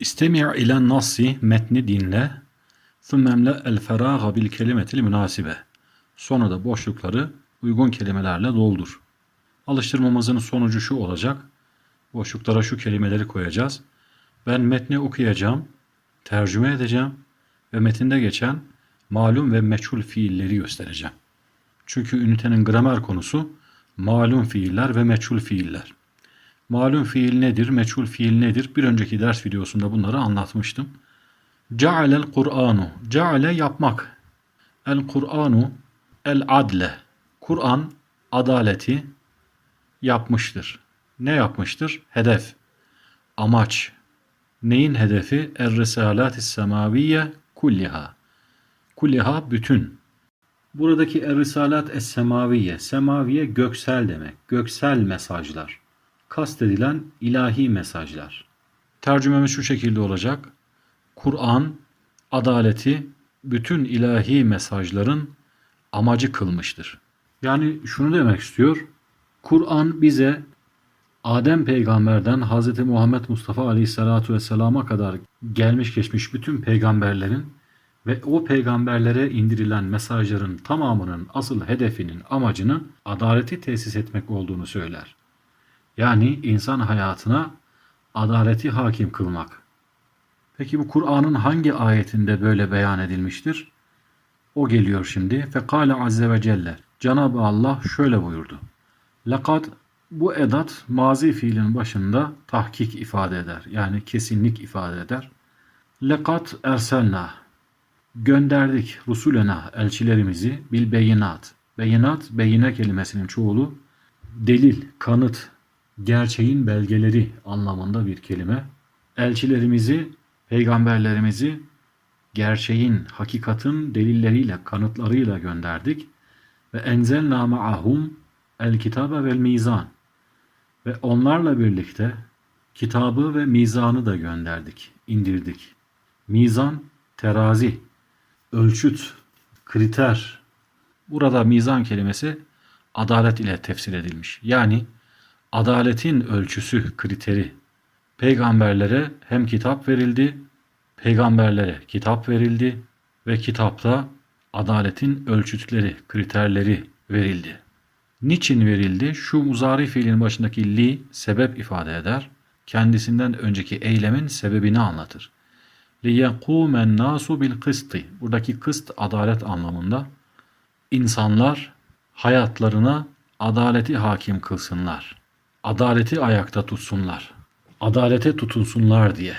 İstemi' ile nasi metni dinle. Thummemle el feraga bil kelimetil münasibe. Sonra da boşlukları uygun kelimelerle doldur. Alıştırmamızın sonucu şu olacak. Boşluklara şu kelimeleri koyacağız. Ben metni okuyacağım, tercüme edeceğim ve metinde geçen malum ve meçhul fiilleri göstereceğim. Çünkü ünitenin gramer konusu malum fiiller ve meçhul fiiller. Malum fiil nedir, meçhul fiil nedir? Bir önceki ders videosunda bunları anlatmıştım. Cealel Kur'anu. Ceale yapmak. El Kur'anu el adle. Kur'an adaleti yapmıştır. Ne yapmıştır? Hedef. Amaç. Neyin hedefi? Er-Risalatis Semaviye kulliha. Kulliha bütün. Buradaki Er-Risalat Es-Semaviye, semaviye göksel demek. Göksel mesajlar. Kastedilen ilahi mesajlar. Tercümemiz şu şekilde olacak. Kur'an adaleti bütün ilahi mesajların amacı kılmıştır. Yani şunu demek istiyor. Kur'an bize Adem peygamberden Hz. Muhammed Mustafa aleyhissalatu vesselama kadar gelmiş geçmiş bütün peygamberlerin ve o peygamberlere indirilen mesajların tamamının asıl hedefinin amacının adaleti tesis etmek olduğunu söyler. Yani insan hayatına adaleti hakim kılmak. Peki bu Kur'an'ın hangi ayetinde böyle beyan edilmiştir? O geliyor şimdi. Fekale azze ve celle. Cenab-ı Allah şöyle buyurdu. Lekad bu edat mazi fiilin başında tahkik ifade eder. Yani kesinlik ifade eder. Lekad erselna gönderdik rusulena elçilerimizi bil beyinat. Beyinat beyine kelimesinin çoğulu delil, kanıt, gerçeğin belgeleri anlamında bir kelime. Elçilerimizi, peygamberlerimizi gerçeğin, hakikatin delilleriyle, kanıtlarıyla gönderdik. Ve enzelna ma'ahum el kitabe vel mizan. Ve onlarla birlikte kitabı ve mizanı da gönderdik, indirdik. Mizan, terazi, ölçüt, kriter. Burada mizan kelimesi adalet ile tefsir edilmiş. Yani adaletin ölçüsü, kriteri. Peygamberlere hem kitap verildi, peygamberlere kitap verildi ve kitapta adaletin ölçütleri, kriterleri verildi. Niçin verildi? Şu muzari fiilin başındaki li sebep ifade eder. Kendisinden önceki eylemin sebebini anlatır. لِيَقُومَ النَّاسُ بِالْقِسْطِ Buradaki kıst adalet anlamında. İnsanlar hayatlarına adaleti hakim kılsınlar. Adaleti ayakta tutsunlar. Adalete tutunsunlar diye.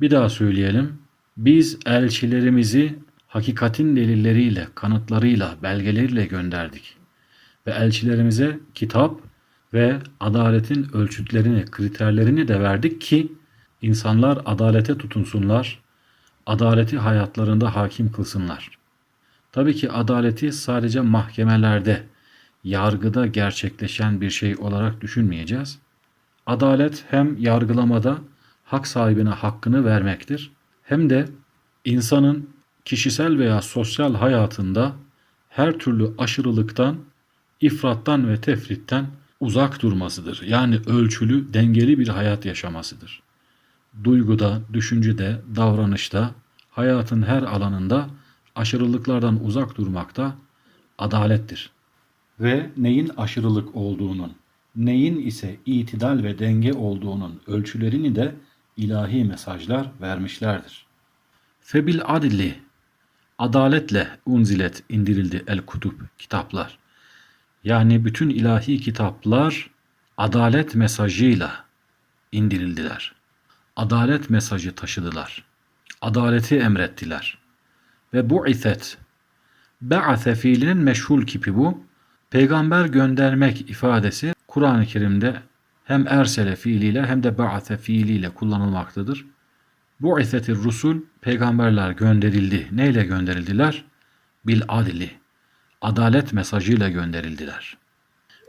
Bir daha söyleyelim. Biz elçilerimizi hakikatin delilleriyle, kanıtlarıyla, belgeleriyle gönderdik. Ve elçilerimize kitap ve adaletin ölçütlerini, kriterlerini de verdik ki insanlar adalete tutunsunlar, adaleti hayatlarında hakim kılsınlar. Tabii ki adaleti sadece mahkemelerde, yargıda gerçekleşen bir şey olarak düşünmeyeceğiz. Adalet hem yargılamada hak sahibine hakkını vermektir, hem de insanın kişisel veya sosyal hayatında her türlü aşırılıktan, ifrattan ve tefritten uzak durmasıdır. Yani ölçülü, dengeli bir hayat yaşamasıdır duyguda, düşüncede, davranışta, hayatın her alanında aşırılıklardan uzak durmakta adalettir. Ve neyin aşırılık olduğunun, neyin ise itidal ve denge olduğunun ölçülerini de ilahi mesajlar vermişlerdir. Febil adli, adaletle unzilet indirildi el kutub, kitaplar. Yani bütün ilahi kitaplar adalet mesajıyla indirildiler adalet mesajı taşıdılar. Adaleti emrettiler. Ve bu iset, be'ase fiilinin meşhul kipi bu. Peygamber göndermek ifadesi Kur'an-ı Kerim'de hem ersele fiiliyle hem de ba'ase fiiliyle kullanılmaktadır. Bu isetir rusul peygamberler gönderildi. Neyle gönderildiler? Bil adli. Adalet mesajıyla gönderildiler.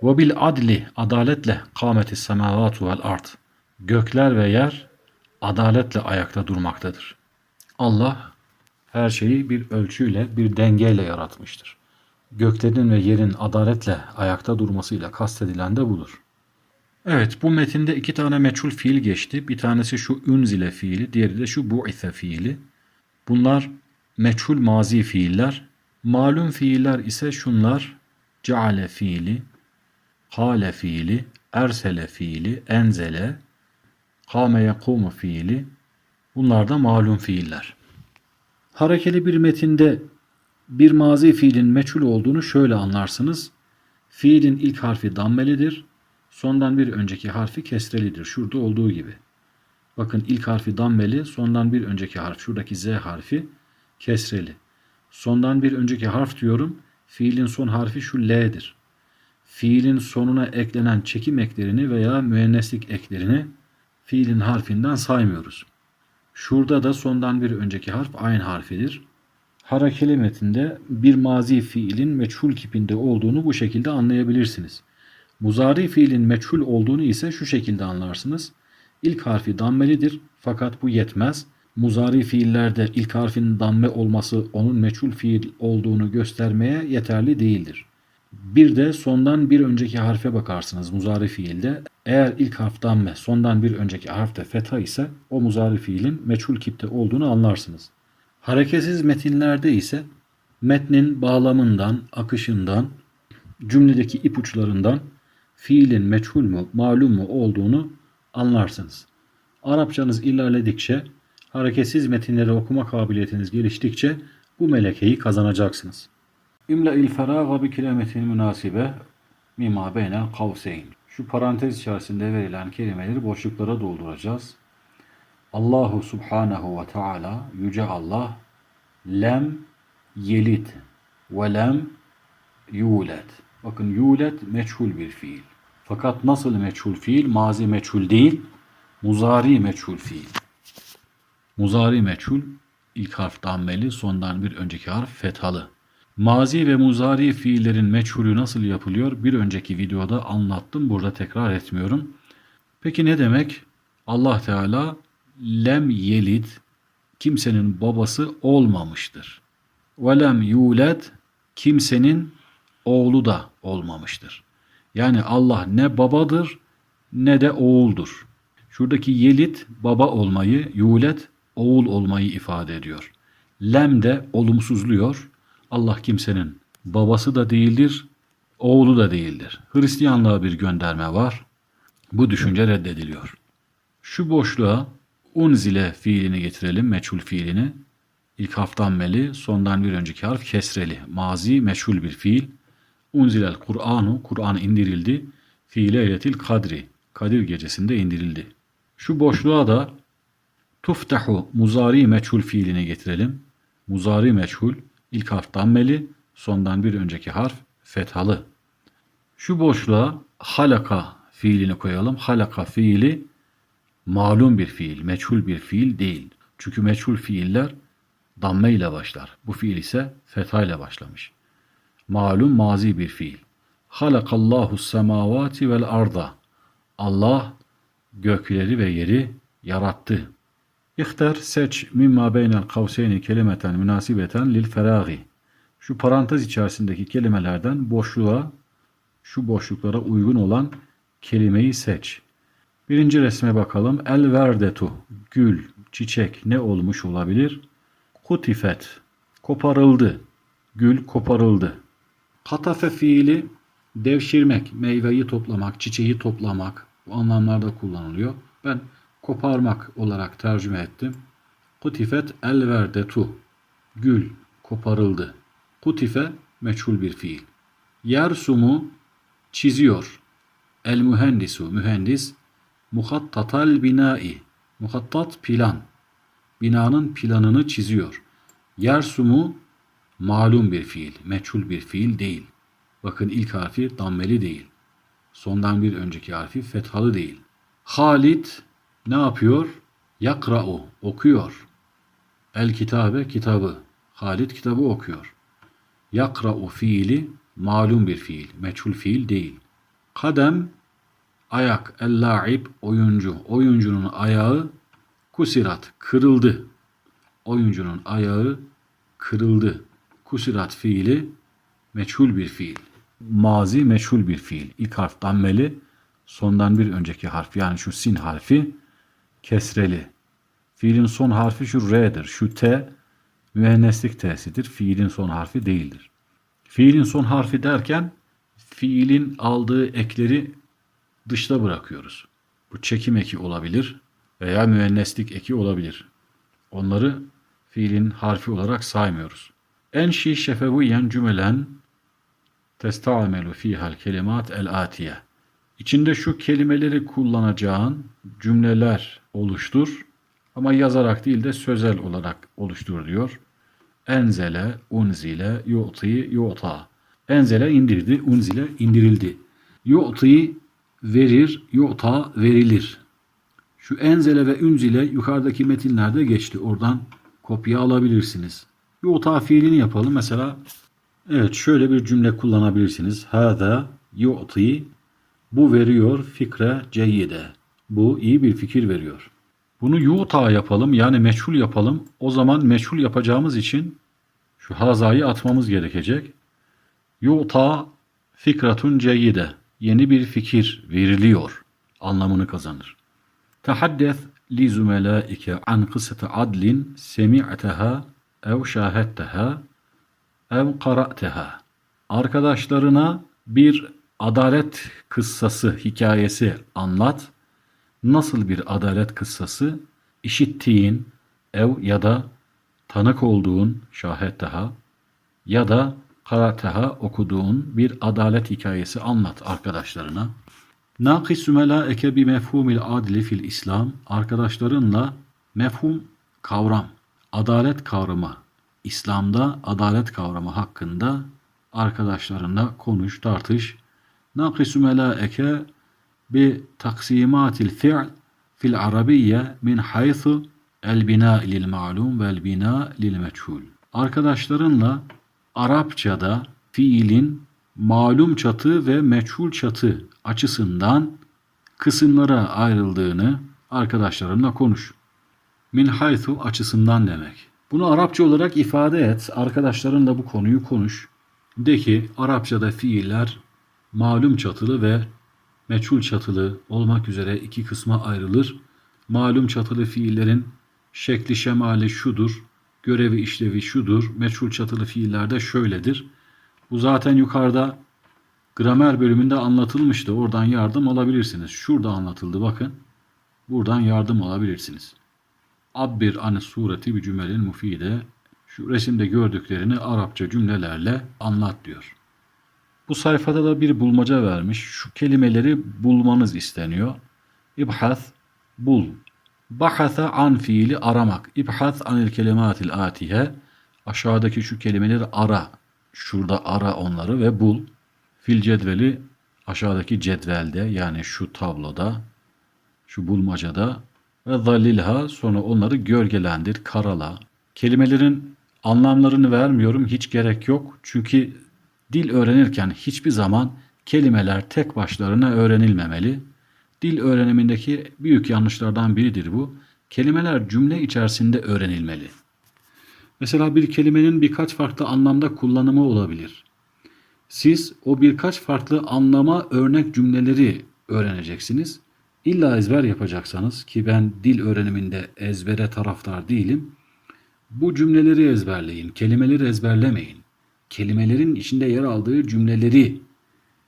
Ve bil adli adaletle kâmetis semavatu vel ard. Gökler ve yer adaletle ayakta durmaktadır. Allah her şeyi bir ölçüyle, bir dengeyle yaratmıştır. Göklerin ve yerin adaletle ayakta durmasıyla kastedilen de budur. Evet bu metinde iki tane meçhul fiil geçti. Bir tanesi şu ünzile fiili, diğeri de şu bu'ise fiili. Bunlar meçhul mazi fiiller. Malum fiiller ise şunlar ceale fiili, hale fiili, ersele fiili, enzele, kâme yekumu fiili. Bunlar da malum fiiller. Harekeli bir metinde bir mazi fiilin meçhul olduğunu şöyle anlarsınız. Fiilin ilk harfi dammelidir. Sondan bir önceki harfi kesrelidir. Şurada olduğu gibi. Bakın ilk harfi dammeli, sondan bir önceki harf, şuradaki z harfi kesreli. Sondan bir önceki harf diyorum, fiilin son harfi şu l'dir. Fiilin sonuna eklenen çekim eklerini veya müenneslik eklerini fiilin harfinden saymıyoruz. Şurada da sondan bir önceki harf aynı harfidir. Harekeli metinde bir mazi fiilin meçhul kipinde olduğunu bu şekilde anlayabilirsiniz. Muzari fiilin meçhul olduğunu ise şu şekilde anlarsınız. İlk harfi dammelidir fakat bu yetmez. Muzari fiillerde ilk harfin damme olması onun meçhul fiil olduğunu göstermeye yeterli değildir. Bir de sondan bir önceki harfe bakarsınız muzari fiilde. Eğer ilk harf damme, sondan bir önceki harf de fetha ise o muzari fiilin meçhul kipte olduğunu anlarsınız. Hareketsiz metinlerde ise metnin bağlamından, akışından, cümledeki ipuçlarından fiilin meçhul mu, malum mu olduğunu anlarsınız. Arapçanız ilerledikçe, hareketsiz metinleri okuma kabiliyetiniz geliştikçe bu melekeyi kazanacaksınız. İmla-il feraga bi kelimetin münasibe mimma beynel kavseyn. Şu parantez içerisinde verilen kelimeleri boşluklara dolduracağız. Allahu subhanahu ve taala yüce Allah lem yelit ve lem yulet. Bakın yulet meçhul bir fiil. Fakat nasıl meçhul fiil? Mazi meçhul değil, muzari meçhul fiil. Muzari meçhul ilk harf dammeli, sondan bir önceki harf fethalı. Mazi ve muzari fiillerin meçhulü nasıl yapılıyor? Bir önceki videoda anlattım. Burada tekrar etmiyorum. Peki ne demek? Allah Teala lem yelid kimsenin babası olmamıştır. Ve lem yulet kimsenin oğlu da olmamıştır. Yani Allah ne babadır ne de oğuldur. Şuradaki yelit baba olmayı, yulet oğul olmayı ifade ediyor. Lem de olumsuzluyor. Allah kimsenin babası da değildir, oğlu da değildir. Hristiyanlığa bir gönderme var. Bu düşünce reddediliyor. Şu boşluğa unzile fiilini getirelim, meçhul fiilini. İlk harftan meli, sondan bir önceki harf kesreli. Mazi meçhul bir fiil. Unzilel Kur'anu, Kur'an indirildi. Fi leyletil kadri, Kadir gecesinde indirildi. Şu boşluğa da tuftahu muzari meçhul fiilini getirelim. Muzari meçhul, ilk harf dammeli, sondan bir önceki harf fethalı. Şu boşluğa halaka fiilini koyalım. Halaka fiili malum bir fiil, meçhul bir fiil değil. Çünkü meçhul fiiller damme ile başlar. Bu fiil ise fetha ile başlamış. Malum mazi bir fiil. Halakallahu semavati vel arda. Allah gökleri ve yeri yarattı. İhtar seç mimma beynel kavseyni kelimeten münasibeten lil feragi. Şu parantez içerisindeki kelimelerden boşluğa, şu boşluklara uygun olan kelimeyi seç. Birinci resme bakalım. El verdetu, gül, çiçek ne olmuş olabilir? Kutifet, koparıldı. Gül koparıldı. Katafe fiili devşirmek, meyveyi toplamak, çiçeği toplamak bu anlamlarda kullanılıyor. Ben koparmak olarak tercüme ettim. Kutifet el verdetu. Gül koparıldı. Kutife meçhul bir fiil. Yersumu çiziyor. El mühendisu mühendis muhattatal binai. Muhattat plan. Binanın planını çiziyor. Yersumu malum bir fiil, meçhul bir fiil değil. Bakın ilk harfi dammeli değil. Sondan bir önceki harfi fethalı değil. Halit ne yapıyor? Yakra'u, okuyor. El kitabe, kitabı. Halit kitabı okuyor. Yakra'u fiili malum bir fiil, meçhul fiil değil. Kadem, ayak, el-la'ib, oyuncu. Oyuncunun ayağı kusirat, kırıldı. Oyuncunun ayağı kırıldı. Kusirat fiili meçhul bir fiil. Mazi meçhul bir fiil. İlk harf dammeli, sondan bir önceki harf yani şu sin harfi kesreli. Fiilin son harfi şu R'dir. Şu T mühenneslik T'sidir. Fiilin son harfi değildir. Fiilin son harfi derken fiilin aldığı ekleri dışta bırakıyoruz. Bu çekim eki olabilir veya müenneslik eki olabilir. Onları fiilin harfi olarak saymıyoruz. Enşi şefeviyen cümelen testa'melu fihal kelimat el atiye. İçinde şu kelimeleri kullanacağın cümleler oluştur ama yazarak değil de sözel olarak oluştur diyor. Enzele, unzile, yu'ti, yu'ta. Enzele indirdi, unzile indirildi. Yu'ti verir, yu'ta verilir. Şu enzele ve unzile yukarıdaki metinlerde geçti. Oradan kopya alabilirsiniz. Yu'ta fiilini yapalım. Mesela evet şöyle bir cümle kullanabilirsiniz. Hâzâ yu'ti bu veriyor fikre ceyyide. Bu iyi bir fikir veriyor. Bunu yu'ta yapalım yani meçhul yapalım. O zaman meçhul yapacağımız için şu hazayı atmamız gerekecek. Yu'ta fikratun ceyyide. Yeni bir fikir veriliyor anlamını kazanır. Tehaddes li zümelaike an kıssete adlin semi'teha ev şahetteha ev qara'teha. Arkadaşlarına bir adalet kıssası, hikayesi anlat. Nasıl bir adalet kıssası? İşittiğin ev ya da tanık olduğun şahitteha ya da karateha okuduğun bir adalet hikayesi anlat arkadaşlarına. Nakisü melaike bi mefhumil adli fil İslam arkadaşlarınla mefhum kavram, adalet kavramı, İslam'da adalet kavramı hakkında arkadaşlarınla konuş, tartış. Nakisü melaike bi taksimatil fi'l fil arabiyye min haythu el bina lil ma'lum vel bina lil meçhul. Arkadaşlarınla Arapçada fiilin malum çatı ve meçhul çatı açısından kısımlara ayrıldığını arkadaşlarınla konuş. Min haythu açısından demek. Bunu Arapça olarak ifade et. Arkadaşlarınla bu konuyu konuş. De ki Arapçada fiiller malum çatılı ve meçhul çatılı olmak üzere iki kısma ayrılır. Malum çatılı fiillerin şekli şemali şudur, görevi işlevi şudur, meçhul çatılı fiillerde şöyledir. Bu zaten yukarıda gramer bölümünde anlatılmıştı. Oradan yardım alabilirsiniz. Şurada anlatıldı bakın. Buradan yardım alabilirsiniz. Abbir an sureti bir cümelin mufide. Şu resimde gördüklerini Arapça cümlelerle anlat diyor. Bu sayfada da bir bulmaca vermiş. Şu kelimeleri bulmanız isteniyor. İbhas, bul. Bahasa an fiili aramak. İbhas anil kelimatil atihe. Aşağıdaki şu kelimeleri ara. Şurada ara onları ve bul. Fil cedveli aşağıdaki cedvelde yani şu tabloda, şu bulmacada ve zallilha sonra onları gölgelendir, karala. Kelimelerin anlamlarını vermiyorum hiç gerek yok. Çünkü dil öğrenirken hiçbir zaman kelimeler tek başlarına öğrenilmemeli. Dil öğrenimindeki büyük yanlışlardan biridir bu. Kelimeler cümle içerisinde öğrenilmeli. Mesela bir kelimenin birkaç farklı anlamda kullanımı olabilir. Siz o birkaç farklı anlama örnek cümleleri öğreneceksiniz. İlla ezber yapacaksanız ki ben dil öğreniminde ezbere taraftar değilim. Bu cümleleri ezberleyin, kelimeleri ezberlemeyin. Kelimelerin içinde yer aldığı cümleleri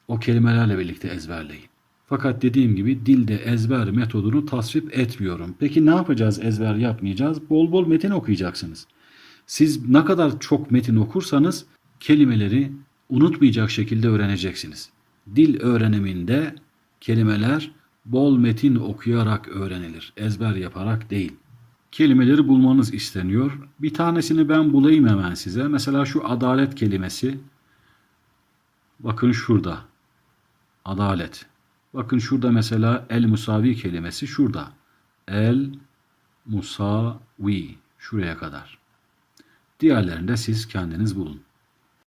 o kelimelerle birlikte ezberleyin. Fakat dediğim gibi dilde ezber metodunu tasvip etmiyorum. Peki ne yapacağız ezber yapmayacağız? Bol bol metin okuyacaksınız. Siz ne kadar çok metin okursanız kelimeleri unutmayacak şekilde öğreneceksiniz. Dil öğreniminde kelimeler bol metin okuyarak öğrenilir. Ezber yaparak değil. Kelimeleri bulmanız isteniyor. Bir tanesini ben bulayım hemen size. Mesela şu adalet kelimesi. Bakın şurada. Adalet. Bakın şurada mesela el musavi kelimesi şurada. El musavi. Şuraya kadar. Diğerlerinde siz kendiniz bulun.